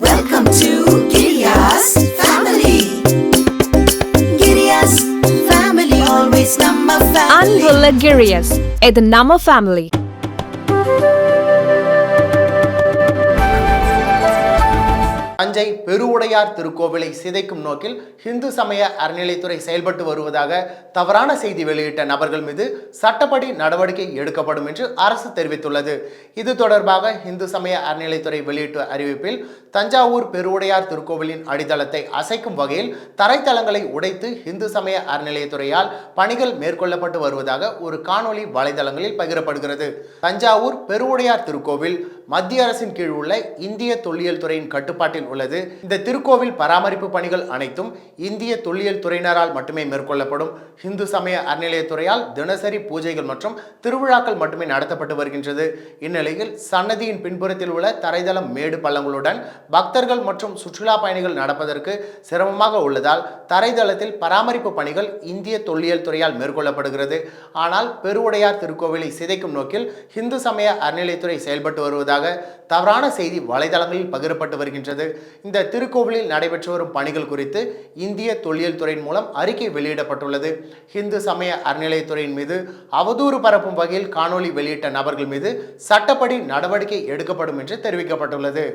Welcome to Giriya's family. Giriya's family always number Namma family. Angulla Giriya's, the Namma family. Thanjai Peruvudaiyar திருக்கோவிலை சிதைக்கும் நோக்கில் இந்து சமய அறநிலைத்துறை செயல்பட்டு வருவதாக தவறான செய்தி வெளியிட்ட நபர்கள் மீது சட்டப்படி நடவடிக்கை எடுக்கப்படும் என்று அரசு தெரிவித்துள்ளது. இது தொடர்பாக இந்து சமய அறநிலைத்துறை வெளியிட்ட அறிவிப்பில் தஞ்சாவூர் பெருவுடையார் திருக்கோவிலின் அடித்தளத்தை அசைக்கும் வகையில் தரைத்தளங்களை உடைத்து இந்து சமய அறநிலையத்துறையால் பணிகள் மேற்கொள்ளப்பட்டு வருவதாக ஒரு காணொளி வலைதளங்களில் பகிரப்படுகிறது. தஞ்சாவூர் பெருவுடையார் திருக்கோவில் மத்திய அரசின் கீழ் உள்ள இந்திய தொல்லியல் துறையின் கட்டுப்பாட்டில் உள்ளது. இந்த திருக்கோவில் பராமரிப்பு பணிகள் அனைத்தும் இந்திய தொல்லியல் துறையினரால் மட்டுமே மேற்கொள்ளப்படும். இந்து சமய அறநிலையத்துறையால் தினசரி பூஜைகள் மற்றும் திருவிழாக்கள் மட்டுமே நடத்தப்பட்டு வருகின்றது. இந்நிலையில் சன்னதியின் பின்புறத்தில் உள்ள தரைதளம் மேடு பள்ளங்களுடன் பக்தர்கள் மற்றும் சுற்றுலா பயணிகள் நடப்பதற்கு சிரமமாக உள்ளதால் தரைதளத்தில் பராமரிப்பு பணிகள் இந்திய தொல்லியல் துறையால் மேற்கொள்ளப்படுகிறது. ஆனால் பெருவுடையார் திருக்கோவிலை சிதைக்கும் நோக்கில் இந்து சமய அறநிலையத்துறை செயல்பட்டு வருவதாக தவறான செய்தி வலைதளங்களில் பகிரப்பட்டு வருகின்றது. இந்த திருக்கோவிலில் நடைபெற்று வரும் பணிகள் குறித்து இந்திய தொல்லியல் துறையின் மூலம் அறிக்கை வெளியிடப்பட்டுள்ளது. இந்து சமய அறநிலையத்துறையின் மீது அவதூறு பரப்பும் வகையில் காணொளி வெளியிட்ட நபர்கள் மீது சட்டப்படி நடவடிக்கை எடுக்கப்படும் என்று தெரிவிக்கப்பட்டுள்ளது.